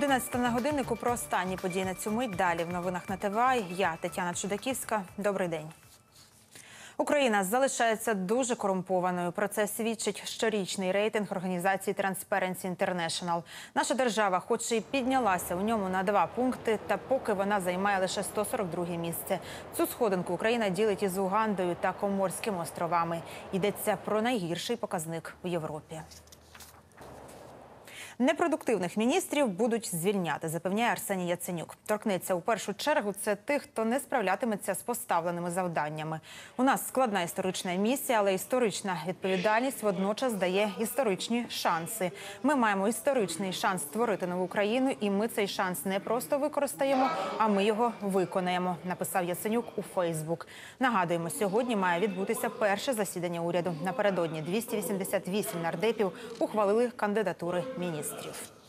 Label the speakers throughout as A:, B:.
A: 11 на годиннику про останні події на цю мить. Далі в новинах на ТВА. Я Тетяна Чудаківська. Добрий день. Україна залишається дуже корумпованою. Про це свідчить щорічний рейтинг організації Transparency International. Наша держава, хоч і піднялася у ньому на два пункти, та поки вона займає лише 142 місце. Цю сходинку Україна ділить із Угандою та Коморськими островами. Йдеться про найгірший показник у Європі. Непродуктивних міністрів будуть звільняти, запевняє Арсеній Яценюк. Торкнеться у першу чергу це тих, хто не справлятиметься з поставленими завданнями. У нас складна історична місія, але історична відповідальність водночас дає історичні шанси. Ми маємо історичний шанс створити нову країну, і ми цей шанс не просто використаємо, а ми його виконаємо. Написав Яценюк у Фейсбук. Нагадуємо, сьогодні має відбутися перше засідання уряду. Напередодні 288 нардепів ухвалили кандидатури міністрів. монстров.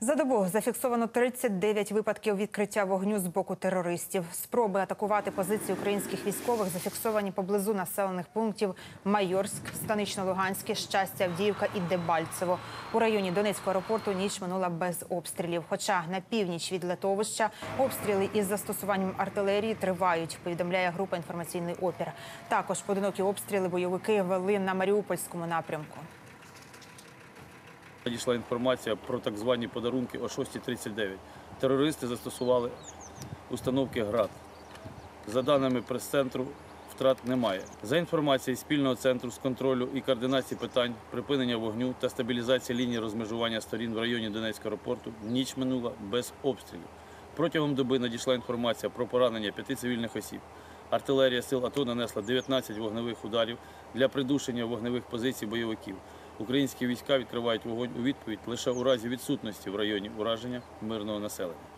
A: За добу зафіксовано 39 випадків відкриття вогню з боку терористів. Спроби атакувати позиції українських військових зафіксовані поблизу населених пунктів Майорськ, Станично-Луганське, Щастя, Авдіївка і Дебальцево. У районі Донецького аеропорту ніч минула без обстрілів. Хоча на північ від литовища обстріли із застосуванням артилерії тривають. Повідомляє група інформаційний опір. Також поодинокі обстріли бойовики вели на Маріупольському напрямку.
B: Надійшла інформація про так звані подарунки о 6.39. Терористи застосували установки ГРАД. За даними прес-центру, втрат немає. За інформацією спільного центру з контролю і координації питань припинення вогню та стабілізації лінії розмежування сторін в районі Донецького аеропорту ніч минула без обстрілів. Протягом доби надійшла інформація про поранення п'яти цивільних осіб. Артилерія сил АТО нанесла 19 вогневих ударів для придушення вогневих позицій бойовиків. Українські війська відкривають вогонь у відповідь лише у разі відсутності в районі ураження мирного населення.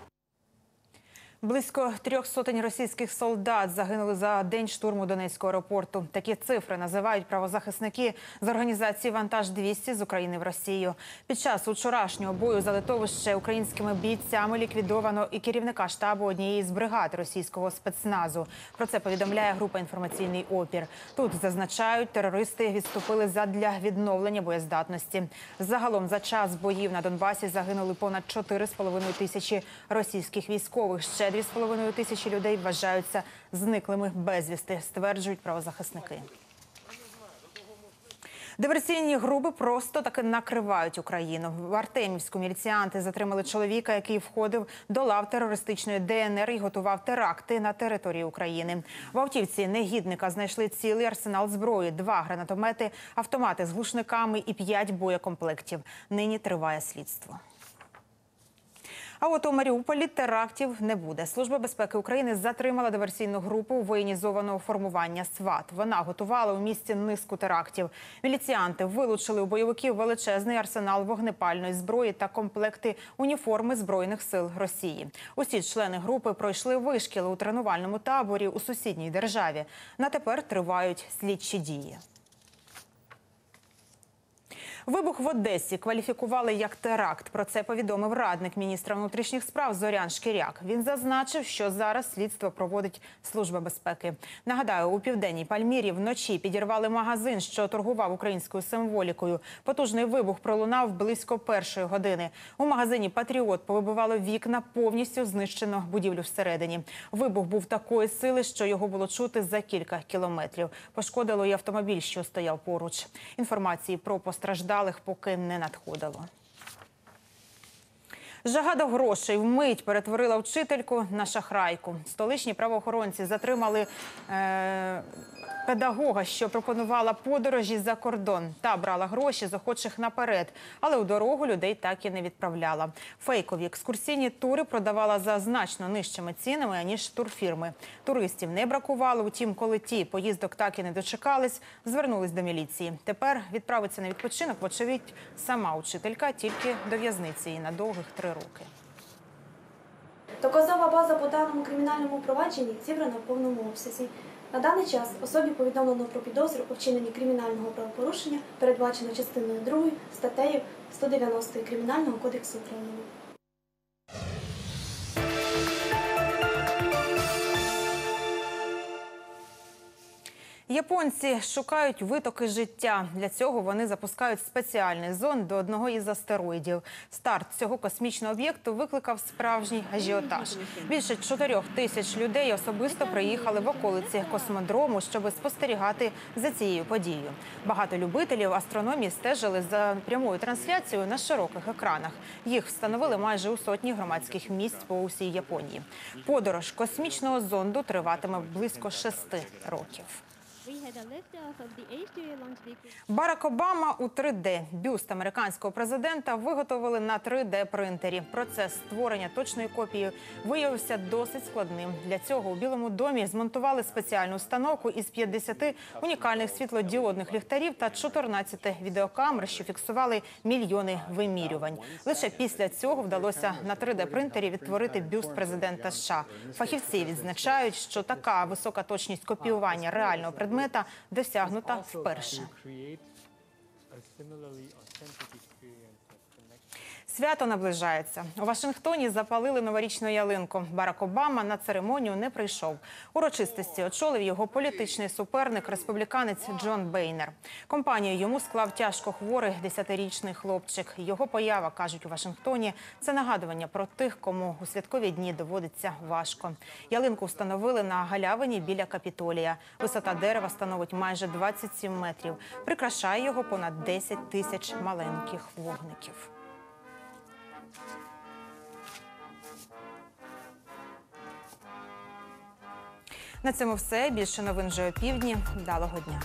A: Близько трьох сотень російських солдат загинули за день штурму Донецького аеропорту. Такі цифри називають правозахисники з організації Вантаж 200 з України в Росію. Під час вчорашнього бою за литовище українськими бійцями ліквідовано і керівника штабу однієї з бригад російського спецназу. Про це повідомляє група інформаційний опір. Тут зазначають, терористи відступили задля відновлення боєздатності. Загалом за час боїв на Донбасі загинули понад 4,5 тисячі російських військових. Ще 2,5 тисячі людей вважаються зниклими безвісти, стверджують правозахисники. Диверсійні групи просто таки накривають Україну. В Артемівську міліціянти затримали чоловіка, який входив до лав терористичної ДНР і готував теракти на території України. В автівці негідника знайшли цілий арсенал зброї, два гранатомети, автомати з глушниками і п'ять боєкомплектів. Нині триває слідство. А от у Маріуполі терактів не буде. Служба безпеки України затримала диверсійну групу воєнізованого формування СВАТ. Вона готувала у місті низку терактів. Міліціянти вилучили у бойовиків величезний арсенал вогнепальної зброї та комплекти уніформи збройних сил Росії. Усі члени групи пройшли вишкіли у тренувальному таборі у сусідній державі. На тепер тривають слідчі дії. Вибух в Одесі кваліфікували як теракт. Про це повідомив радник міністра внутрішніх справ Зорян Шкіряк. Він зазначив, що зараз слідство проводить служба безпеки. Нагадаю, у південній Пальмірі вночі підірвали магазин, що торгував українською символікою. Потужний вибух пролунав близько першої години. У магазині Патріот повибивало вікна, повністю знищено будівлю всередині. Вибух був такої сили, що його було чути за кілька кілометрів. Пошкодило і автомобіль, що стояв поруч. Інформації про постраждалих поки не надходило. Жага до грошей вмить перетворила вчительку на шахрайку. Столичні правоохоронці затримали е, педагога, що пропонувала подорожі за кордон та брала гроші з охочих наперед, але у дорогу людей так і не відправляла. Фейкові екскурсійні тури продавала за значно нижчими цінами аніж турфірми. Туристів не бракувало. Утім, коли ті поїздок так і не дочекались, звернулись до міліції. Тепер відправиться на відпочинок, вочевидь, сама учителька, тільки до в'язниці і на довгих три роки.
C: Доказова база по даному кримінальному провадженні зібрана в повному обсязі. На даний час особі повідомлено про підозру у вчиненні кримінального правопорушення, передбачено частиною 2 статтею 190 Кримінального кодексу України.
A: Японці шукають витоки життя. Для цього вони запускають спеціальний зонд до одного із астероїдів. Старт цього космічного об'єкту викликав справжній ажіотаж. Більше чотирьох тисяч людей особисто приїхали в околиці космодрому, щоб спостерігати за цією подією. Багато любителів астрономії стежили за прямою трансляцією на широких екранах. Їх встановили майже у сотні громадських місць по усій Японії. Подорож космічного зонду триватиме близько шести років.
D: así. Had a liftoff of the H-2A launch vehicle.
A: Барак Обама у 3D. Бюст американського президента виготовили на 3D-принтері. Процес створення точної копії виявився досить складним. Для цього у Білому домі змонтували спеціальну установку із 50 унікальних світлодіодних ліхтарів та 14 відеокамер, що фіксували мільйони вимірювань. Лише після цього вдалося на 3D-принтері відтворити бюст президента США. Фахівці відзначають, що така висока точність копіювання реального предмета досягнута вперше. Свято наближається. У Вашингтоні запалили новорічну ялинку. Барак Обама на церемонію не прийшов. Урочистості очолив його політичний суперник, республіканець Джон Бейнер. Компанію йому склав тяжко хворий десятирічний хлопчик. Його поява кажуть у Вашингтоні. Це нагадування про тих, кому у святкові дні доводиться важко. Ялинку встановили на галявині біля капітолія. Висота дерева становить майже 27 метрів. Прикрашає його понад 10 тисяч маленьких вогників. На цьому все. Більше новин вже опівдні. Вдалого дня.